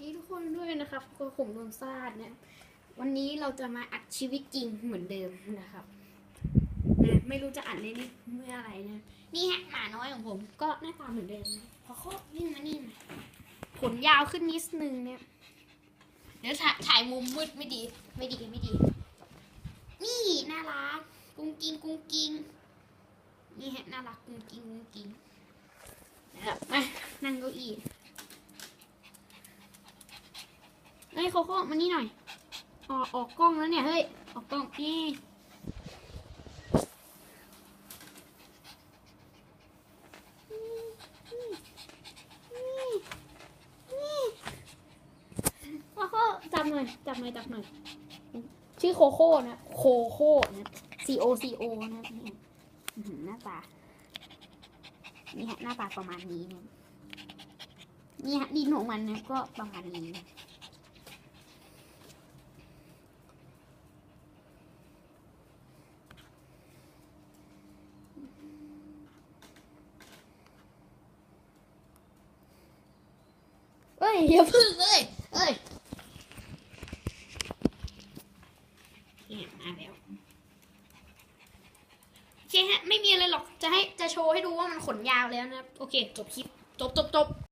ดีทุกคนด้วยนะครับคือผมโดนซาดเนี่ยวันนี้เราจะมาอัดชีวิตจริงเหมือนเดิมนะครับนะไม่รู้จะอัดในนี้เมื่ออะไรนะ นี่ฮะหมาน้อยของผมก็หน้าตาเหมือนเดิมนะพอเขาวิ่งมานี่มาขนยาวขึ้นนิดนึงเนี่ย เดี๋ยวถ่ายถ่ายมุมมืดไม่ดี ไม่ดีไม่ดี นี่น่ารักกุ้งกิ้งกุ้งกิ้งนี่ฮะน่ารักกุ้งกิ้งกุ้งกิ้งนะครับมานั่งเก้าอี้ เฮ้ยโคโค่มานี่หน่อย ออกออกกล้องแล้วเนี่ยเฮ้ย ออกกล้องนี่โคโค่จับหน่อย จับหน่อย จับหน่อย ชื่อโคโค่นะ โคโค่นะ C O C O นะนี่อื้อหือหน้าตา นี่ฮะหน้าตาประมาณนี้เนี่ยนี่ฮะดินของมันนะก็ประมาณนี้ อยอย่าพึ่งเลยเอ้ยเนี่ยมาแล้วโอเคฮะไม่มีอะไรหรอกจะให้จะโชว์ให้ดูว่ามันขนยาวแล้วนะครับ โอเค จบคลิป จบจบจบ